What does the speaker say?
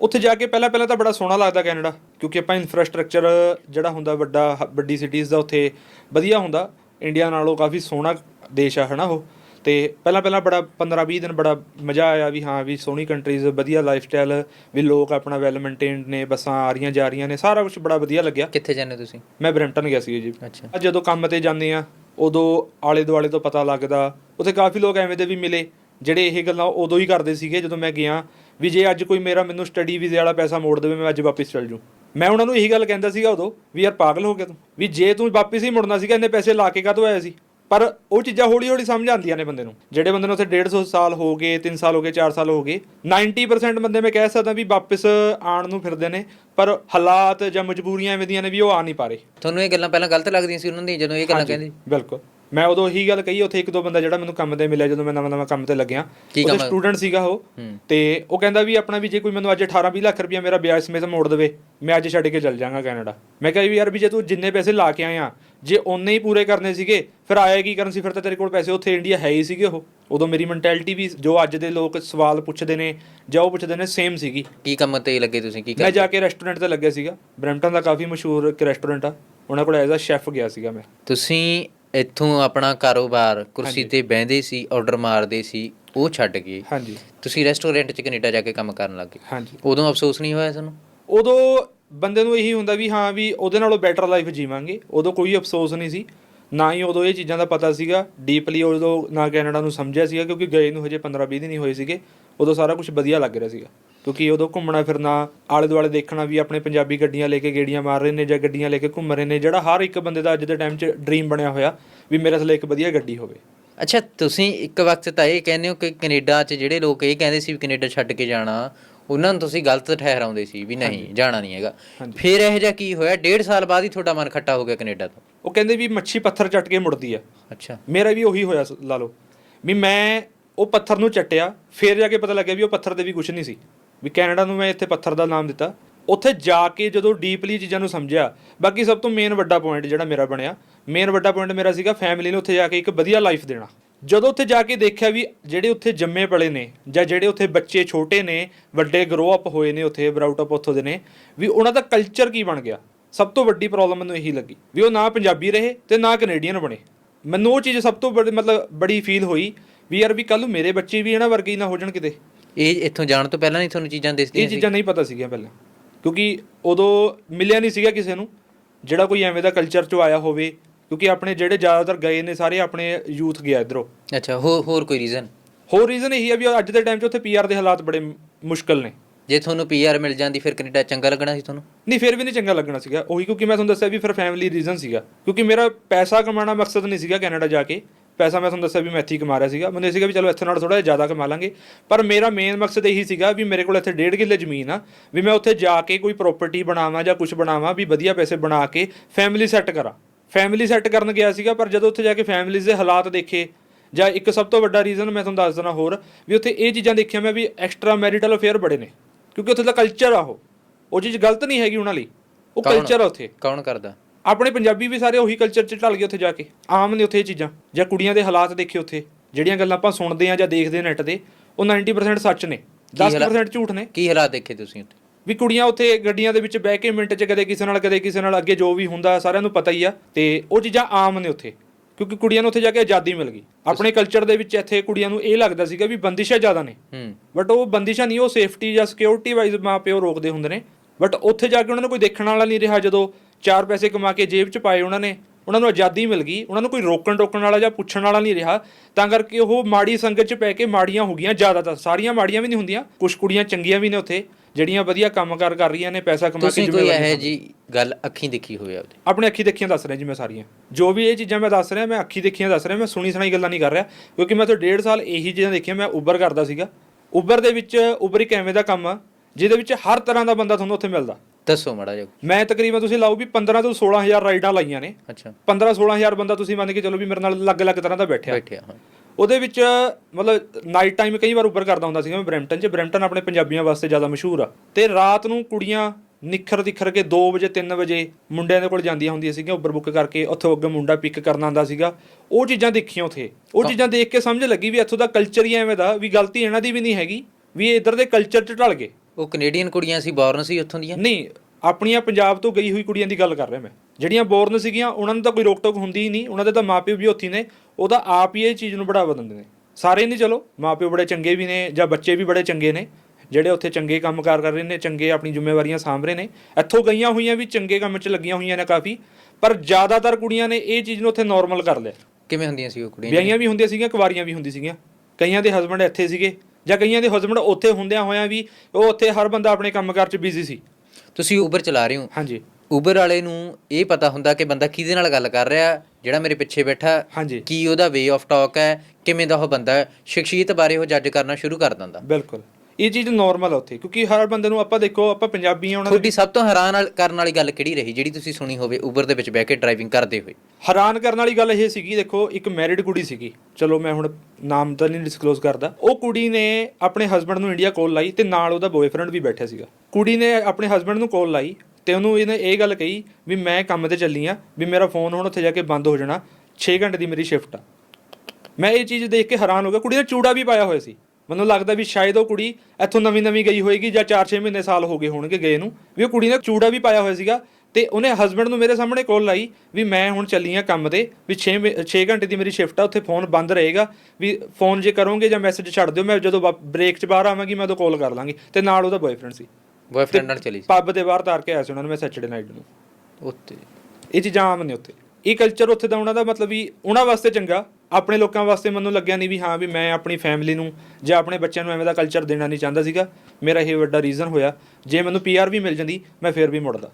ਉੱਥੇ ਜਾ ਕੇ ਪਹਿਲਾਂ ਪਹਿਲਾਂ ਤਾਂ ਬੜਾ ਸੋਹਣਾ ਲੱਗਦਾ ਕੈਨੇਡਾ ਕਿਉਂਕਿ ਆਪਾਂ ਇਨਫਰਾਸਟ੍ਰਕਚਰ ਜਿਹੜਾ ਹੁੰਦਾ ਵੱਡਾ ਵੱਡੀ ਸਿਟੀਜ਼ ਦਾ ਉੱਥੇ ਵਧੀਆ ਹੁੰਦਾ। ਇੰਡੀਆ ਨਾਲੋਂ ਕਾਫੀ ਸੋਹਣਾ ਦੇਸ਼ ਆ ਹਨਾ ਉਹ। ਤੇ ਪਹਿਲਾਂ ਪਹਿਲਾਂ ਬੜਾ 15 20 ਦਿਨ ਬੜਾ ਮਜ਼ਾ ਆਇਆ ਵੀ ਹਾਂ ਵੀ ਸੋਹਣੀ ਕੰਟਰੀਜ਼ ਵਧੀਆ ਲਾਈਫ ਸਟਾਈਲ ਵੀ ਲੋਕ ਆਪਣਾ ਵੈਲ ਮੇਨਟੇਨਡ ਨੇ ਬੱਸਾਂ ਆ ਰਹੀਆਂ ਜਾ ਰਹੀਆਂ ਨੇ ਸਾਰਾ ਕੁਝ ਬੜਾ ਵਧੀਆ ਲੱਗਿਆ। ਕਿੱਥੇ ਜਾਂਦੇ ਤੁਸੀਂ? ਮੈਂ ਬਰੈਂਪਟਨ ਗਿਆ ਸੀ ਜੀ। ਅੱਛਾ। ਜਦੋਂ ਕੰਮ ਤੇ ਜਾਂਦੇ ਆ ਉਦੋਂ ਆਲੇ ਦੁਆਲੇ ਤੋਂ ਪਤਾ ਲੱਗਦਾ ਉੱਥੇ ਕਾਫੀ ਲੋਕ ਐਵੇਂ ਦੇ ਵੀ ਮਿਲੇ ਜਿਹੜੇ ਇਹ ਗੱਲਾਂ ਉਦੋਂ ਹੀ ਕਰਦੇ ਸੀਗੇ ਜਦੋਂ ਮੈਂ ਗਿਆ। ਵੀ ਜੇ ਅੱਜ ਕੋਈ ਮੇਰਾ ਮੈਨੂੰ ਸਟੱਡੀ ਵੀਜ਼ੇ ਵਾਲਾ ਪੈਸਾ ਮੋੜ ਦੇਵੇ ਮੈਂ ਅੱਜ ਵਾਪਸ ਚੱਲ ਜੂ ਮੈਂ ਉਹਨਾਂ ਨੂੰ ਇਹੀ ਗੱਲ ਕਹਿੰਦਾ ਸੀਗਾ ਉਦੋਂ ਵੀ ਯਾਰ ਪਾਗਲ ਹੋ ਗਿਆ ਤੂੰ। ਵੀ ਜੇ ਤੂੰ ਵਾਪਸ ਹੀ ਮੁੜਨਾ ਸੀਗਾ ਇੰਨੇ ਪੈਸੇ ਲਾ ਕੇ ਕਾਹਤੋਂ ਆਇਆ ਸੀ? ਪਰ ਉਹ ਚੀਜ਼ਾਂ ਹੌਲੀ ਹੌਲੀ ਸਮਝ ਆਉਂਦੀਆਂ ਨੇ ਬੰਦੇ ਨੂੰ। ਜਿਹੜੇ ਬੰਦੇ ਨੂੰ ਉੱਥੇ 150 ਸਾਲ ਹੋ ਗਏ 3 ਸਾਲ ਹੋ ਗਏ 4 ਸਾਲ ਹੋ ਗਏ 90% ਬੰਦੇ ਮੈਂ ਕਹਿ ਸਕਦਾ ਵੀ ਵਾਪਸ ਆਉਣ ਨੂੰ ਫਿਰਦੇ ਨੇ ਪਰ ਹਾਲਾਤ ਜਾਂ ਮਜਬੂਰੀਆਂ ਐਵੇਂ ਦੀਆਂ ਨੇ ਵੀ ਉਹ ਆ ਨਹੀਂ ਪਾ ਰਹੇ। ਤੁਹਾਨੂੰ ਇਹ ਗੱਲਾਂ ਪਹਿਲਾਂ ਗਲਤ ਲੱਗਦੀਆਂ ਸੀ ਉਹਨਾਂ ਦੀ ਜਦੋਂ ਇਹ ਗੱਲਾਂ ਕਹਿੰਦੇ? ਬਿਲਕੁਲ। ਮੈਂ ਉਦੋਂ ਇਹੀ ਗੱਲ ਕਹੀ ਉੱਥੇ ਇੱਕ ਦੋ ਬੰਦਾ ਜਿਹੜਾ ਮੈਨੂੰ ਕੰਮ ਤੇ ਮਿਲਿਆ ਜਦੋਂ ਮੈਂ ਨਵਾਂ ਨਵਾਂ ਕੰਮ ਤੇ ਲੱਗਿਆ। ਕੀ ਉਹਦੇ ਕੰਮ- ਸਟੂਡੈਂਟ ਸੀਗਾ ਉਹ। ਤੇ ਉਹ ਕਹਿੰਦਾ ਵੀ ਆਪਣਾ ਵੀ ਜੇ ਕੋਈ ਮੈਨੂੰ ਅੱਜ 18 20 ਲੱਖ ਰੁਪਇਆ ਮੇਰਾ ਵਿਆਜ ਸਮੇਤ ਮੋੜ ਦੇਵੇ ਮੈਂ ਅੱਜ ਛੱਡ ਕੇ ਚੱਲ ਜਾਵਾਂਗਾ ਕੈਨੇਡਾ। ਮੈਂ ਕਿਹਾ ਵੀ ਯਾਰ ਵੀ ਜੇ ਤੂੰ ਜਿੰਨੇ ਪੈਸੇ ਲਾ ਕੇ ਆਇਆ ਜੇ ਉਹਨੇ ਹੀ ਪੂਰੇ ਕਰਨੇ ਸੀਗੇ ਫਿਰ ਆਇਆ ਕੀ ਕਰਨ ਸੀ? ਫਿਰ ਤਾਂ ਤੇਰੇ ਕੋਲ ਪੈਸੇ ਉੱਥੇ ਇੰਡੀਆ ਹੈ ਹੀ ਸੀਗੇ ਉਹ। ਉਦੋਂ ਮੇਰੀ ਮੈਂਟੈਲਿਟੀ ਵੀ ਜੋ ਅੱਜ ਦੇ ਲੋਕ ਸਵਾਲ ਪੁੱਛਦੇ ਨੇ ਜਾਂ ਉਹ ਪੁੱਛਦੇ ਨੇ ਸੇਮ ਸੀਗੀ। ਕੀ ਕੰਮ ਤੇ ਲੱਗੇ ਤੁਸੀਂ? ਕੀ ਮੈਂ ਜਾ ਕੇ ਰੈਸਟੋਰੈਂਟ ਤੇ ਲੱਗਿਆ ਸੀਗਾ। ਬਰੈਂਪਟਨ ਦਾ ਕਾਫੀ ਮਸ਼ਹੂਰ ਇੱਕ ਰੈਸਟੋਰੈਂਟ ਆ। ਉਹਨਾਂ ਕੋਲ ਐਜ਼ ਅ ਸ਼ੈਫ ਗਿਆ ਸੀਗਾ ਮੈਂ। ਤੁਸੀਂ ਇੱਥੋਂ ਆਪਣਾ ਕਾਰੋਬਾਰ ਕੁਰਸੀ ਤੇ ਬਹਿੰਦੇ ਸੀ ਆਰਡਰ ਮਾਰਦੇ ਸੀ ਉਹ ਛੱਡ ਕੇ ਹਾਂਜੀ। ਤੁਸੀਂ ਰੈਸਟੋਰੈਂਟ 'ਚ ਕੈਨੇਡਾ ਜਾ ਕੇ ਕੰਮ ਕਰਨ ਲੱਗੇ ਹਾਂਜੀ। ਉਦੋਂ ਅਫਸੋਸ ਨਹੀਂ ਹੋਇਆ ਤੁਹਾਨੂੰ? ਉਦੋਂ ਬੰਦੇ ਨੂੰ ਇਹੀ ਹੁੰਦਾ ਵੀ ਹਾਂ ਵੀ ਉਹਦੇ ਨਾਲੋਂ ਬੈਟਰ ਲਾਈਫ ਜੀਵਾਂਗੇ ਉਦੋਂ ਕੋਈ ਅਫਸੋਸ ਨਹੀਂ ਸੀ। ਨਾ ਹੀ ਉਦੋਂ ਇਹ ਚੀਜ਼ਾਂ ਦਾ ਪਤਾ ਸੀਗਾ ਡੀਪਲੀ ਉਦੋਂ ਨਾ ਕੈਨੇਡਾ ਨੂੰ ਸਮਝਿਆ ਸੀਗਾ ਕਿਉਂਕਿ ਗਏ ਨੂੰ ਹਜੇ 15 20 ਦਿਨ ਹੀ ਹੋਏ ਸੀਗੇ ਉਦੋਂ ਸਾਰਾ ਕੁਝ ਵਧੀਆ ਲੱਗ ਰਿਹਾ ਸੀਗਾ। ਕਿਉਂਕਿ ਉਦੋਂ ਘੁੰਮਣਾ ਫਿਰਨਾ ਆਲੇ ਦੁਆਲੇ ਦੇਖਣਾ ਵੀ ਆਪਣੇ ਪੰਜਾਬੀ ਗੱਡੀਆਂ ਲੈ ਕੇ ਗੇੜੀਆਂ ਮਾਰ ਰਹੇ ਨੇ ਜਾਂ ਗੱਡੀਆਂ ਲੈ ਕੇ ਘੁੰਮ ਰਹੇ ਨੇ ਜਿਹੜਾ ਹਰ ਇੱਕ ਬੰਦੇ ਦਾ ਅੱਜ ਦੇ ਟਾਈਮ 'ਚ ਡ੍ਰੀਮ ਬਣਿਆ ਹੋਇਆ ਵੀ ਮੇਰੇ ਥੱਲੇ ਇੱਕ ਵਧੀਆ ਗੱਡੀ ਹੋਵੇ। ਅੱਛਾ ਤੁਸੀਂ ਇੱਕ ਵਕਤ ਤਾਂ ਇਹ ਕਹਿੰਦੇ ਹੋ ਕਿ ਕੈਨੇਡਾ 'ਚ ਜਿਹੜੇ ਲੋਕ ਇਹ ਕਹਿੰਦੇ ਸੀ ਵੀ ਕੈਨੇਡਾ ਛੱਡ ਕੇ ਜਾਣਾ ਉਹਨਾਂ ਨੂੰ ਤੁਸੀਂ ਗਲਤ ਠਹਿਰਾਉਂਦੇ ਸੀ ਵੀ ਨਹੀਂ ਜਾਣਾ ਨਹੀਂ ਹੈਗਾ। ਫਿਰ ਇਹ ਜਿਹਾ ਕੀ ਹੋਇਆ? ਡੇਢ ਸਾਲ ਬਾਅਦ ਹੀ ਤੁਹਾਡਾ ਮਨ ਖੱਟਾ ਹੋ ਗਿਆ ਕੈਨੇਡਾ ਤੋਂ? ਉਹ ਕਹਿੰਦੇ ਵੀ ਮੱਛੀ ਪੱਥਰ ਚੱਟ ਕੇ ਮੁੜਦੀ ਆ। ਅੱਛਾ। ਮੇਰਾ ਵੀ ਉਹੀ ਹੋਇਆ ਸ- ਲਾ ਲਓ। ਵੀ ਮੈਂ ਉਹ ਪੱਥਰ ਨੂੰ ਚੱਟਿਆ ਫਿਰ ਜਾ ਕੇ ਪਤਾ ਲੱਗਿਆ ਵੀ ਉਹ ਪੱਥਰ ਤੇ ਵੀ ਕੁਝ ਨਹੀਂ ਸੀ। ਵੀ ਕੈਨੇਡਾ ਨੂੰ ਮੈਂ ਇੱਥੇ ਪੱਥਰ ਦਾ ਨਾਮ ਦਿੱਤਾ। ਉੱਥੇ ਜਾ ਕੇ ਜਦੋਂ ਡੀਪਲੀ ਚੀਜ਼ਾਂ ਨੂੰ ਸਮਝਿਆ ਬਾਕੀ ਸਭ ਤੋਂ ਮੇਨ ਵੱਡਾ ਪੁਆਇੰਟ ਜਿਹੜਾ ਮੇਰਾ ਬਣਿਆ ਮੇਨ ਵੱਡਾ ਪੁਆਇੰਟ ਮੇਰਾ ਸੀਗਾ ਫੈਮਿਲੀ ਨੂੰ ਉੱਥੇ ਜਾ ਕੇ ਇੱਕ ਵਧੀਆ ਲਾਈਫ ਦੇਣਾ। ਜਦੋਂ ਉੱਥੇ ਜਾ ਕੇ ਦੇਖਿਆ ਵੀ ਜਿਹੜੇ ਉੱਥੇ ਜੰਮੇ ਪਲੇ ਨੇ ਜਾਂ ਜਿਹੜੇ ਉੱਥੇ ਬੱਚੇ ਛੋਟੇ ਨੇ ਵੱਡੇ ਗਰੋ ਅਪ ਹੋਏ ਨੇ ਉੱਥੇ ਬਰਾਊਟ ਅਪ ਉੱਥੋਂ ਦੇ ਨੇ ਵੀ ਉਹਨਾਂ ਦਾ ਕਲਚਰ ਕੀ ਬਣ ਗਿਆ? ਸਭ ਤੋਂ ਵੱਡੀ ਪ੍ਰੋਬਲਮ ਮੈਨੂੰ ਇਹੀ ਲੱਗੀ ਵੀ ਉਹ ਨਾ ਪੰਜਾਬੀ ਰਹੇ ਤੇ ਨਾ ਕੈਨੇਡੀਅਨ ਬਣੇ। ਮੈਨੂੰ ਉਹ ਚੀਜ਼ ਸਭ ਤੋਂ ਬੜੀ ਮਤਲਬ ਬੜੀ ਫੀਲ ਹੋਈ ਵੀ ਯਾਰ ਵੀ ਕੱਲ ਨੂੰ ਮੇਰੇ ਬੱਚੇ ਵੀ ਇਹਨਾਂ ਵਰਗੇ ਹੀ ਨਾ ਹੋ ਜਾਣ ਕਿਤੇ। ਇਹ ਇੱਥੋਂ ਜਾਣ ਤੋਂ ਪਹਿਲਾਂ ਨਹੀਂ ਤੁਹਾਨੂੰ ਚੀਜ਼ਾਂ ਇਹ ਦਿਸਦੀਆਂ ਸੀ? ਚੀਜ਼ਾਂ ਨਹੀਂ ਪਤਾ ਸੀਗੀਆਂ ਪਹਿਲਾਂ। ਕਿਉਂਕਿ ਉਦੋਂ ਮਿਲਿਆ ਨਹੀਂ ਸੀਗਾ ਕਿਸੇ ਨੂੰ। ਜਿਹੜਾ ਕੋਈ ਐਵੇਂ ਦਾ ਕਲਚਰ ਚੋਂ ਆਇਆ ਹੋਵੇ ਕਿਉਂਕਿ ਆਪਣੇ ਜਿਹੜੇ ਜ਼ਿਆਦਾਤਰ ਗਏ ਨੇ ਸਾਰੇ ਆਪਣੇ ਯੂਥ ਗਿਆ ਇਧਰੋਂ। ਅੱਛਾ ਹੋਰ ਹੋਰ ਕੋਈ ਰੀਜ਼ਨ ਹੋਰ ਰੀਜ਼ਨ ਇਹੀ ਹੈ ਵੀ ਅੱਜ ਦੇ ਟਾਈਮ 'ਚ ਉੱਥੇ ਪੀਆਰ ਦੇ ਹਾਲਾਤ ਬੜੇ ਮੁਸ਼ਕਲ ਨੇ। ਜੇ ਤੁਹਾਨੂੰ ਪੀਆਰ ਮਿਲ ਜਾਂਦੀ, ਫਿਰ ਕੈਨੇਡਾ ਚੰਗਾ ਲੱਗਣਾ ਸੀ ਤੁਹਾਨੂੰ? ਨਹੀਂ, ਫਿਰ ਵੀ ਨਹੀਂ ਚੰਗਾ ਲੱਗਣਾ ਸੀਗਾ। ਉਹੀ ਕਿਉਂਕਿ ਮੈਂ ਤੁਹਾਨੂੰ ਦੱਸਿਆ ਵੀ ਫਿਰ ਫੈਮਿਲੀ ਰੀਜ਼ਨ ਸੀਗਾ। ਕਿਉਂਕਿ ਮੇਰਾ ਪੈਸਾ ਕਮਾਉਣਾ ਮਕਸਦ ਨਹੀਂ ਸੀਗਾ ਕੈਨੇਡਾ ਜਾ ਕੇ। ਪੈਸਾ ਮੈਂ ਤੁਹਾਨੂੰ ਦੱਸਿਆ ਵੀ ਮੈਂ ਇੱਥੇ ਹੀ ਕਮਾ ਰਿਹਾ ਸੀਗਾ। ਮੈਨੂੰ ਇਹ ਸੀਗਾ ਵੀ ਚਲੋ ਇੱਥੇ ਨਾਲ ਥੋੜਾ ਜ਼ਿਆਦਾ ਕਮਾ ਲਾਂਗੇ। ਪਰ ਮੇਰਾ ਮੇਨ ਮਕਸਦ ਇਹੀ ਸੀਗਾ ਵੀ ਮੇਰੇ ਕੋਲ ਇੱਥੇ ਡੇਢ ਕਿੱਲੇ ਜ਼ਮੀਨ ਆ, ਵੀ ਮੈਂ ਉੱਥੇ ਜਾ ਕੇ ਕੋਈ ਪ੍ਰਾਪਰਟੀ ਬਣਾਵਾਂ ਜਾਂ ਕੁਝ ਬਣਾਵਾਂ, ਵੀ ਵਧੀਆ ਪੈਸੇ ਬਣਾ ਕੇ ਫੈਮਿਲੀ ਸੈੱਟ ਕਰਾਂ। ਫੈਮਿਲੀ ਸੈੱਟ ਕਰਨ ਗਿਆ ਸੀਗਾ, ਪਰ ਜਦੋਂ ਉੱਥੇ ਜਾ ਕੇ ਫੈਮਿਲੀਜ਼ ਦੇ ਹਾਲਾਤ ਦੇਖੇ, ਜਾਂ ਇੱਕ ਸਭ ਤੋਂ ਵੱਡਾ ਰੀਜ਼ਨ ਮੈਂ ਤੁਹਾਨੂੰ ਦੱਸ ਦਣਾ ਹੋਰ, ਵੀ ਉੱਥੇ ਇਹ ਚੀਜ਼ਾਂ ਦੇਖੀਆਂ ਮੈਂ ਵੀ ਐਕਸਟਰਾ ਮੈਰੀਟਲ ਅਫੇਅਰ ਬੜੇ ਨੇ। ਕਿਉਂਕਿ ਉੱਥੇ ਦਾ ਕਲਚਰ ਆ ਉਹ। ਉਹ ਚੀਜ਼ ਗਲਤ ਨਹੀਂ ਹੈਗੀ ਉਹਨਾਂ ਲਈ। ਉਹ ਕੌਣ? ਕਲਚਰ ਆ ਉੱਥੇ। ਕੌਣ ਕਰਦਾ? ਆਪਣੇ ਪੰਜਾਬੀ ਵੀ ਸਾਰੇ ਉਹੀ ਕਲਚਰ 'ਚ ਢਲ ਗਏ ਉੱਥੇ ਜਾ ਕੇ। ਆਮ ਨੇ ਉੱਥੇ ਇਹ ਚੀਜ਼ਾਂ। ਜਾਂ ਕੁੜੀਆਂ ਦੇ ਹਾਲਾਤ ਦੇਖੇ ਉੱਥੇ। ਜਿਹੜੀਆਂ ਗੱਲਾਂ ਆਪਾਂ ਸੁਣਦੇ ਆ ਜਾਂ ਦੇਖਦੇ ਨੈਟ ਤੇ ਉਹ 90% ਸੱਚ ਨੇ। 10% ਝੂਠ ਨੇ। ਕੀ ਹਾਲਾਤ ਦੇਖੇ ਤੁਸੀਂ ਉੱਥੇ? ਵੀ ਕੁੜੀਆਂ ਉੱਥੇ ਗੱਡੀਆਂ ਦੇ ਵਿੱਚ ਬਹਿ ਕੇ ਮਿੰਟ 'ਚ ਕਦੇ ਕਿਸੇ ਨਾਲ ਕਦੇ ਕਿਸੇ ਨਾਲ ਅੱਗੇ ਜੋ ਵੀ ਹੁੰਦਾ ਸਾਰਿਆਂ ਨੂੰ ਪਤਾ ਹੀ ਆ। ਤੇ ਉਹ ਚੀਜ਼ਾਂ ਆਮ ਨੇ ਉੱਥੇ। ਕਿਉਂਕਿ ਕੁੜੀਆਂ ਨੂੰ ਉੱਥੇ ਜਾ ਕੇ ਆਜ਼ਾਦੀ ਮਿਲ ਗਈ। ਆਪਣੇ ਕਲਚਰ ਦੇ ਵਿੱਚ ਇੱਥੇ ਕੁੜੀਆਂ ਨੂੰ ਇਹ ਲੱਗਦਾ ਸੀਗਾ ਵੀ ਬੰਦਿਸ਼ਾਂ ਜ਼ਿਆਦਾ ਨੇ। ਬਟ ਉਹ ਬੰਦਿਸ਼ਾਂ ਨਹੀਂ ਉਹ ਸੇਫਟੀ ਜਾਂ ਸਿਕਿਉਰਿਟੀ ਵਾਈਜ਼ ਮਾਪਿਓ ਰੋਕਦੇ ਹੁੰਦੇ ਨੇ। ਬਟ ਉੱਥੇ ਜਾ ਕੇ ਉਹਨਾਂ ਨੂੰ ਕੋਈ ਦੇਖਣ ਵਾਲਾ ਨਹੀਂ ਰਿਹਾ ਜਦੋਂ ਚਾਰ ਪੈਸੇ ਕਮਾ ਕੇ ਜੇਬ 'ਚ ਪਾਏ ਉਹਨਾਂ ਨੇ। ਉਹਨਾਂ ਨੂੰ ਆਜ਼ਾਦੀ ਮਿਲ ਗਈ। ਉਹਨਾਂ ਨੂੰ ਕੋਈ ਰੋਕਣ ਟੋਕਣ ਵਾਲਾ ਜਾਂ ਪੁੱਛਣ ਵਾਲਾ ਨਹੀਂ ਰਿਹਾ। ਤਾਂ ਕਰਕੇ ਉਹ ਮਾੜੀ ਸੰਗਤ 'ਚ ਪੈ ਕੇ ਮਾੜੀਆਂ ਹੋ ਗਈਆਂ ਜ਼ਿਆਦਾਤਰ ਸਾਰੀਆਂ ਮਾੜੀਆਂ ਵੀ ਨਹੀਂ ਹੁੰਦੀਆਂ ਕੁਝ ਕੁੜੀਆਂ ਚੰਗੀਆਂ ਵੀ ਨੇ ਉੱਥੇ। ਜਿਹੜੀਆਂ ਵਧੀਆ ਕੰਮਕਾਰ ਕਰ ਰਹੀਆਂ ਨੇ ਪੈਸਾ ਕਮਾ ਕੇ ਤੁਸੀਂ ਕੋਈ ਜ਼ਿੰਮੇਵਾਰੀ ਇਹੋ ਜੀ ਗੱਲ ਅੱਖੀਂ ਦੇਖੀ ਹੋਵੇ ਆਪਦੇ? ਆਪਣੇ ਅੱਖੀ ਦੇਖੀਆਂ ਦੱਸ ਰਿਹਾ ਜੀ ਮੈਂ ਸਾਰੀਆਂ। ਜੋ ਵੀ ਇਹ ਚੀਜ਼ਾਂ ਮੈਂ ਦੱਸ ਰਿਹਾ ਮੈਂ ਅੱਖੀ ਦੇਖੀਆਂ ਦੱਸ ਰਿਹਾ ਮੈਂ ਸੁਣੀ ਸੁਣਾਈ ਗੱਲਾਂ ਨਹੀਂ ਕਰ ਰਿਹਾ ਕਿਉਂਕਿ ਮੈਂ ਤਾਂ ਡੇਢ ਸਾਲ ਇਹੀ ਚੀਜ਼ਾਂ ਦੇਖੀਆਂ ਮੈਂ ਉਬਰ ਕਰਦਾ ਸੀਗਾ। ਉਬਰ ਦੇ ਵਿੱਚ ਉਬਰ ਇੱਕ ਐਵੇਂ ਦਾ ਕੰਮ ਆ ਜਿਹਦੇ ਵਿੱਚ ਹਰ ਤਰ੍ਹਾਂ ਦਾ ਬੰਦਾ ਤੁਹਾਨੂੰ ਉੱਥੇ ਮਿਲਦਾ। ਦੱਸੋ ਮੜਾ ਜਿਹਾ ਮੈਂ ਤਕਰੀਬਨ ਤੁਸੀਂ ਲਾਓ ਵੀ 15 ਤੋਂ 16000 ਰਾਈਡਾਂ ਲਾਈਆਂ ਨੇ। ਅੱਛਾ। 15 16000 ਬੰਦਾ ਤੁਸੀਂ ਮੰਨ ਕੇ ਚਲੋ ਵੀ ਮੇਰੇ ਨਾਲ ਅਲੱਗ-ਅਲੱਗ ਤਰ੍ਹਾਂ ਦਾ ਬੈਠਿਆ। ਬੈਠਿਆ ਹਾਂ। ਉਹਦੇ ਵਿੱਚ ਮਤਲਬ ਨਾਈਟ ਟਾਈਮ ਕਈ ਵਾਰ ਉਬਰ ਕਰਦਾ ਹੁੰਦਾ ਸੀਗਾ ਮੈਂ ਬ੍ਰੈਂਪਟਨ 'ਚ ਬ੍ਰੈਂਪਟਨ ਆਪਣੇ ਪੰਜਾਬੀਆਂ ਵਾਸਤੇ ਜ਼ਿਆਦਾ ਮਸ਼ਹੂਰ ਆ। ਤੇ ਰਾਤ ਨੂੰ ਕੁੜੀਆਂ ਨਿਖਰ ਦਿਖਰ ਕੇ 2 ਵਜੇ 3 ਵਜੇ ਮੁੰਡਿਆਂ ਦੇ ਕੋਲ ਜਾਂਦੀਆਂ ਹੁੰਦੀਆਂ ਸੀਗੀਆਂ ਉਬਰ ਬੁੱਕ ਕਰਕੇ ਉੱਥੋਂ ਅੱਗੇ ਮੁੰਡਾ ਪਿਕ ਕਰਨ ਆਉਂਦਾ ਸੀਗਾ। ਉਹ ਚੀਜ਼ਾਂ ਦੇਖੀਆਂ ਉੱਥੇ। ਉਹ ਚੀਜ਼ਾਂ ਦੇਖ ਕੇ ਸਮਝ ਲੱਗੀ ਵੀ ਇੱਥੋਂ ਦਾ ਕਲਚਰ ਹੀ ਐਵੇਂ ਦਾ ਵੀ ਗਲਤੀ ਇਹਨਾਂ ਦੀ ਵੀ ਨਹੀਂ ਹੈਗੀ ਵੀ ਇਹ ਇੱਧਰ ਦੇ ਕਲਚਰ 'ਚ ਢਲ ਗਏ। ਉਹ ਕੈਨੇਡੀਅਨ ਕੁੜੀਆਂ ਸੀ ਬੌਰਨ ਸੀ ਉੱਥੋਂ ਦੀਆਂ? ਨਹੀਂ ਆਪਣੀਆਂ ਪੰਜਾਬ ਤੋਂ ਗਈ ਹੋਈ ਕੁੜੀਆਂ ਦੀ ਗੱਲ ਕਰ ਰਿਹਾ ਮੈਂ। ਜਿਹੜੀਆਂ ਬੋਰਨ ਸੀਗੀਆਂ ਉਹਨਾਂ ਨੂੰ ਤਾਂ ਕੋਈ ਰੋਕ ਟੋਕ ਹੁੰਦੀ ਹੀ ਨਹੀਂ। ਉਹਨਾਂ ਦੇ ਤਾਂ ਮਾਪਿਓ ਵੀ ਉੱਥੀ ਨੇ। ਉਹ ਤਾਂ ਆਪ ਹੀ ਇਹ ਚੀਜ਼ ਨੂੰ ਬੜਾਵਾ ਦਿੰਦੇ ਨੇ। ਸਾਰੇ ਨਹੀਂ ਚਲੋ ਮਾਪਿਓ ਬੜੇ ਚੰਗੇ ਵੀ ਨੇ ਜਾਂ ਬੱਚੇ ਵੀ ਬੜੇ ਚੰਗੇ ਨੇ। ਜਿਹੜੇ ਉੱਥੇ ਚੰਗੇ ਕੰਮਕਾਰ ਕਰ ਰਹੇ ਨੇ ਚੰਗੇ ਆਪਣੀ ਜ਼ਿੰਮੇਵਾਰੀਆਂ ਸਾਂਭ ਰਹੇ ਨੇ। ਇੱਥੋਂ ਗਈਆਂ ਹੋਈਆਂ ਵੀ ਚੰਗੇ ਕੰਮ 'ਚ ਲੱਗੀਆਂ ਹੋਈਆਂ ਨੇ ਕਾਫੀ। ਪਰ ਜ਼ਿਆਦਾਤਰ ਕੁੜੀਆਂ ਨੇ ਇਹ ਚੀਜ਼ ਨੂੰ ਉੱਥੇ ਨਾਰਮਲ ਕਰ ਲਿਆ। ਕਿਵੇਂ ਹੁੰਦੀਆਂ ਸੀ ਉਹ ਕੁੜੀਆਂ? ਵਿਆਹੀਆਂ ਵੀ ਹੁੰਦੀਆਂ ਸੀਗੀਆਂ ਕੁਵਾਰੀਆਂ ਵੀ ਹੁੰਦੀਆਂ ਸੀਗੀਆਂ। ਕਈਆਂ ਦੇ ਹਸਬੰਡ ਇੱਥੇ ਸੀਗੇ ਜਾਂ ਕਈਆਂ ਦੇ ਹਸਬੰਡ ਉੱਥੇ ਹੁੰਦਿਆਂ ਹੋਇਆਂ ਵੀ ਉਹ ਉੱਥੇ ਹਰ ਬੰਦਾ ਆਪਣੇ ਕੰਮਕਾਰ 'ਚ ਬਿਜ਼ੀ ਸੀ। ਤੁਸੀਂ ਉਬਰ ਚਲਾ ਰਹੇ ਹੋ। ਹਾਂਜੀ। ਉਬਰ ਵਾਲੇ ਨੂੰ ਇਹ ਪਤਾ ਹੁੰਦਾ ਕਿ ਬੰਦਾ ਕਿਹਦੇ ਨਾਲ ਗੱਲ ਕਰ ਰਿਹਾ ਜਿਹੜਾ ਮੇਰੇ ਪਿੱਛੇ ਬੈਠਾ ਹਾਂਜੀ। ਕੀ ਉਹਦਾ ਵੇ ਆਫ ਟਾਕ ਹੈ ਕਿਵੇਂ ਦਾ ਉਹ ਬੰਦਾ ਹੈ ਸ਼ਖਸੀਅਤ ਬਾਰੇ ਉਹ ਜੱਜ ਕਰਨਾ ਸ਼ੁਰੂ ਕਰ ਦਿੰਦਾ। ਬਿਲਕੁਲ। ਇਹ ਚੀਜ਼ ਨਾਰਮਲ ਆ ਉੱਥੇ ਕਿਉਂਕਿ ਹਰ ਬੰਦੇ ਨੂੰ ਆਪਾਂ ਦੇਖੋ ਆਪਾਂ ਪੰਜਾਬੀ ਆ ਉਹਨਾਂ ਦੇ ਤੁਹਾਡੀ ਸਭ ਤੋਂ ਹੈਰਾਨ ਵਾਲ- ਕਰਨ ਵਾਲੀ ਗੱਲ ਕਿਹੜੀ ਰਹੀ ਜਿਹੜੀ ਤੁਸੀਂ ਸੁਣੀ ਹੋਵੇ ਉਬਰ ਦੇ ਵਿੱਚ ਬਹਿ ਕੇ ਡਰਾਈਵਿੰਗ ਕਰਦੇ ਹੋਏ? ਹੈਰਾਨ ਕਰਨ ਵਾਲੀ ਗੱਲ ਇਹ ਸੀਗੀ ਦੇਖੋ ਇੱਕ ਮੈਰਿਡ ਕੁੜੀ ਸੀਗੀ। ਚਲੋ ਮੈਂ ਹੁਣ ਨਾਮ ਤਾਂ ਨਹੀਂ ਡਿਸਕਲੋਜ਼ ਕਰਦਾ। ਉਹ ਕੁੜੀ ਨੇ ਆਪਣੇ ਹਸਬੰਡ ਨੂੰ ਇੰਡੀਆ ਕਾਲ ਲਾਈ ਤੇ ਨਾਲ ਉਹਦਾ ਬॉयਫ੍ਰੈਂਡ ਵੀ ਬੈਠਾ ਸੀਗਾ। ਕੁੜੀ ਨੇ ਆਪਣੇ ਹਸਬੰਡ ਨੂੰ ਕਾਲ ਲਾਈ ਤੇ ਉਹਨੂੰ ਇਹਨੇ ਇਹ ਗੱਲ ਕਹੀ ਵੀ ਮੈਂ ਕੰਮ ਤੇ ਚੱਲੀ ਆ, ਵੀ ਮੇਰਾ ਫੋਨ ਹੁਣ ਉੱਥੇ ਜਾ ਕੇ ਬੰਦ ਹੋ ਜਾਣਾ 6 ਘੰਟੇ ਦੀ ਮੇਰੀ ਸ਼ਿਫਟ ਆ। ਮੈਂ ਇਹ ਚੀਜ਼ ਦੇਖ ਕੇ ਹੈਰਾਨ ਹੋ ਗਿਆ, ਕੁੜੀ ਨੇ ਚੂੜਾ ਵੀ ਪਾਇਆ ਹੋਇਆ ਸੀ। ਮੈਨੂੰ ਲੱਗਦਾ ਵੀ ਸ਼ਾਇਦ ਉਹ ਕੁੜੀ ਇੱਥੋਂ ਨਵੀਂ ਨਵੀਂ ਗਈ ਹੋਏਗੀ ਜਾਂ 4-6 ਮਹੀਨੇ ਸਾਲ ਹੋ ਗਏ ਹੋਣਗੇ ਗਏ ਨੂੰ, ਵੀ ਉਹ ਕੁੜੀ ਨੇ ਚੂੜਾ ਵੀ ਪਾਇਆ ਹੋਇਆ ਸੀਗਾ ਤੇ ਉਹਨੇ ਹਸਬੰਡ ਨੂੰ ਮੇਰੇ ਸਾਹਮਣੇ ਕੋਲ ਲਾਈ ਵੀ ਮੈਂ ਹੁਣ ਚੱਲੀ ਆ ਕੰਮ ਤੇ, ਵੀ 6 6 ਘੰਟੇ ਦੀ ਮੇਰੀ ਸ਼ਿਫਟ ਆ, ਉੱਥੇ ਫੋਨ ਬੰਦ ਰਹੇਗਾ, ਵੀ ਫੋਨ ਜੇ ਕਰੋਗੇ ਜਾਂ ਮੈਸੇਜ ਛੱਡ ਦਿਓ, ਮੈਂ ਜਦੋਂ ਬ੍ਰੇਕ 'ਚ ਬਾਹਰ ਆਵਾਂਗੀ, ਮੈਂ ਉਦੋਂ ਕਾਲ ਕਰ ਲਾਂਗੀ। ਤੇ ਨਾਲ ਉਹਦਾ ਬॉयਫ੍ਰੈਂਡ ਸੀ। ਬॉयਫ੍ਰੈਂਡ ਨਾਲ ਚਲੀ ਸੀ। ਪੱਬ ਦੇ ਬਾਹਰ ਤਾਰ ਕੇ ਆਇਆ ਸੀ ਉਹਨਾਂ ਨੂੰ ਮੈਂ ਸੈਚਰਡੇ ਨਾਈਟ ਨੂੰ। ਉੱਤੇ ਇਹ ਚੀਜ਼ਾਂ ਆਮ ਨੇ ਉੱਥੇ। ਇਹ ਕਲਚਰ ਉੱਥੇ ਦਾ ਉਹਨਾਂ ਦਾ ਮਤਲਬ ਵੀ ਉਹਨਾਂ ਵਾਸਤੇ ਚੰਗਾ ਆਪਣੇ ਲੋਕਾਂ ਵਾਸਤੇ ਮੈਨੂੰ ਲੱਗਿਆ ਨਹੀਂ ਵੀ ਹਾਂ ਵੀ ਮੈਂ ਆਪਣੀ ਫੈਮਿਲੀ ਨੂੰ ਜਾਂ ਆਪਣੇ ਬੱਚਿਆਂ ਨੂੰ ਐਵੇਂ ਦਾ ਕਲਚਰ ਦੇਣਾ ਨਹੀਂ ਚਾਹੁੰਦਾ ਸੀਗਾ। ਮੇਰਾ ਇਹ ਵੱਡਾ ਰੀਜ਼ਨ ਹੋਇਆ। ਜੇ ਮੈਨੂੰ ਪੀਆਰ ਵੀ ਮਿਲ ਜਾਂਦੀ ਮੈਂ ਫੇਰ ਵੀ ਮੁੜਦਾ।